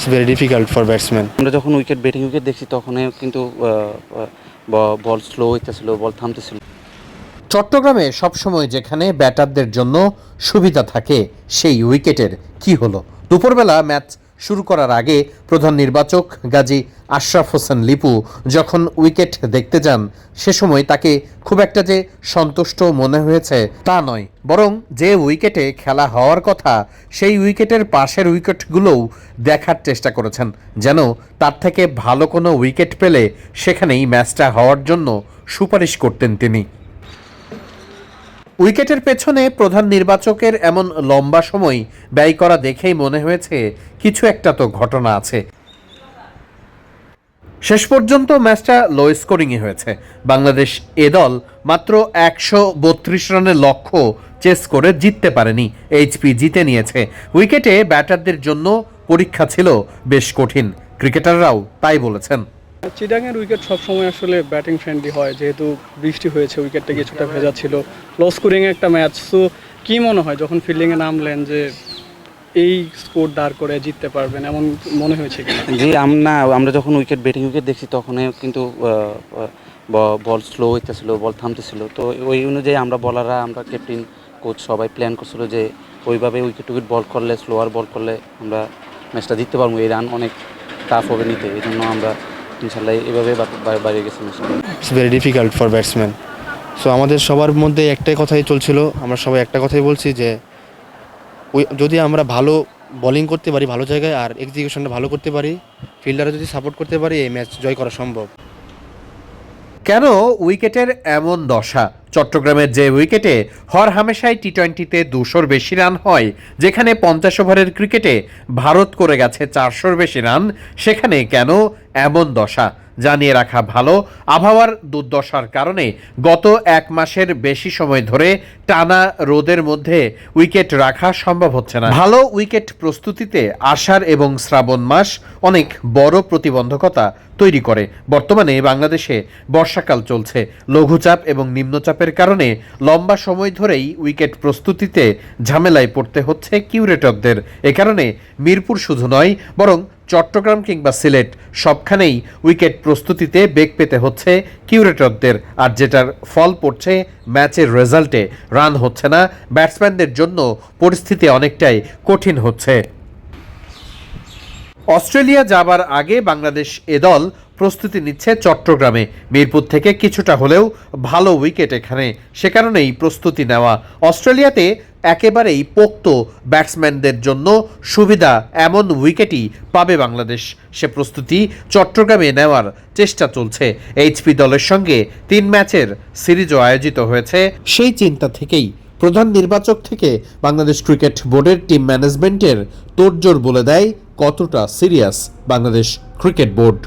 It's very difficult for batsman আমরা যখন wicket batting wicket দেখছি তখন কিন্তু বল স্লো হইতেছিল বল থামতেছিল। চট্টগ্রামে সবসময় যেখানে ব্যাটারদের জন্য সুবিধা থাকে সেই উইকেটের কি হলো? দুপুরবেলা ম্যাচ শুরু করার আগে প্রধান নির্বাচক গাজী আশরাফ হোসেন লিপু যখন উইকেট দেখতে যান, সে সময় তাকে খুব একটা যে সন্তুষ্ট মনে হয়েছে তা নয়। বরং যে উইকেটে খেলা হওয়ার কথা, সেই উইকেটের পাশের উইকেটগুলোও দেখার চেষ্টা করেছেন, যেন তার থেকে ভালো কোনো উইকেট পেলে সেখানেই ম্যাচটা হওয়ার জন্য সুপারিশ করতেন তিনি। উইকেটের পেছনে প্রধান নির্বাচকের এমন লম্বা সময় ব্যয় করা দেখেই মনে হয়েছে কিছু একটা তো ঘটনা আছে। শেষ পর্যন্ত ম্যাচটা লো স্কোরিংয়ে হয়েছে। বাংলাদেশ এ দল মাত্র একশো বত্রিশ রানের লক্ষ্য চেস করে জিততে পারেনি। এইচপি জিতে নিয়েছে। উইকেটে ব্যাটারদের জন্য পরীক্ষা ছিল বেশ কঠিন। ক্রিকেটাররাও তাই বলেছেন। চিটাংয়ের উইকেট সবসময় আসলে ব্যাটিং ফ্রেন্ডলি হয়, যেহেতু বৃষ্টি হয়েছে উইকেটটা কিছুটা ভেজা ছিল। লো স্কোরিং একটা ম্যাচ সো কি মনে হয়, যখন ফিল্ডিংয়ে নামলেন যে এই স্কোর দাঁড় করে জিততে পারবেন, এমন মনে হয়েছে জি আমরা আমরা যখন উইকেট ব্যাটিং উইকেট দেখছি তখন কিন্তু বল স্লো হইতেছিল বল থামতেছিল। তো ওই অনুযায়ী আমরা বলাররা আমরা ক্যাপ্টেন কোচ সবাই প্ল্যান করছিল যে ওইভাবে উইকেট উইকেট বল করলে স্লোয়ার বল করলে আমরা ম্যাচটা জিততে পারব। এই রান অনেক টাফ হবে নিতে। এই জন্য আমরা ইনশাল্লাহ এভাবে বাইরে গেছে it's very difficult for batsman so আমাদের সবার মধ্যে একটাই কথাই চলছিল আমরা সবাই একটা কথাই বলছি যে ওই- যদি আমরা ভালো বলিং করতে পারি ভালো জায়গায় আর এক্সিকিউশনটা ভালো করতে পারি ফিল্ডারে যদি সাপোর্ট করতে পারি এই ম্যাচ জয় করা সম্ভব। কেন উইকেটের এমন দশা? চট্টগ্রামের যে উইকেটে হর হামেশাই টি টোয়েন্টিতে দুশোর বেশি রান হয়, যেখানে পঞ্চাশ ওভারের ক্রিকেটে ভারত করে গেছে চারশোর বেশি রান, সেখানে কেন এমন দশা? জানিয়ে রাখা ভালো, আবহাওয়ার দুর্দশার কারণে গত এক মাসের বেশি সময় ধরে টানা রোদের মধ্যে উইকেট রাখা সম্ভব হচ্ছে না। ভালো উইকেট প্রস্তুতিতে আষাঢ় এবং শ্রাবণ মাস অনেক বড় প্রতিবন্ধকতা তৈরি করে। বর্তমানে বাংলাদেশে বর্ষাকাল চলছে। লঘুচাপ এবং নিম্নচাপের কারণে লম্বা সময় ধরেই উইকেট প্রস্তুতিতে ঝামেলায় পড়তে হচ্ছে কিউরেটরদের। এ কারণে মিরপুর শুধু নয়, বরং চট্টগ্রাম কিংবা সিলেট সবখানেই উইকেট প্রস্তুতিতে বেগ পেতে হচ্ছে কিউরেটরদের। আর যেটার ফল পড়ছে ম্যাচের রেজাল্টে, রান হচ্ছে না। ব্যাটসম্যানদের জন্য পরিস্থিতি অনেকটাই কঠিন হচ্ছে। অস্ট্রেলিয়া যাবার আগে বাংলাদেশ এ দল প্রস্তুতি নিচ্ছে চট্টগ্রামে। মিরপুর থেকে কিছুটা হলেও ভালো উইকেট এখানে। সে কারণেই প্রস্তুতি নেওয়া। অস্ট্রেলিয়াতে একেবারেই পোক্ত ব্যাটসম্যানদের জন্য সুবিধা এমন উইকেটই পাবে বাংলাদেশ। সে প্রস্তুতি চট্টগ্রামে নেওয়ার চেষ্টা চলছে। এইচপি দলের সঙ্গে তিন ম্যাচের সিরিজও আয়োজিত হয়েছে। সেই চিন্তা থেকেই প্রধান নির্বাচক থেকে বাংলাদেশ ক্রিকেট বোর্ডের টিম ম্যানেজমেন্টের তোড়জোড় বলে দেয় কতটা সিরিয়াস বাংলাদেশ ক্রিকেট বোর্ড।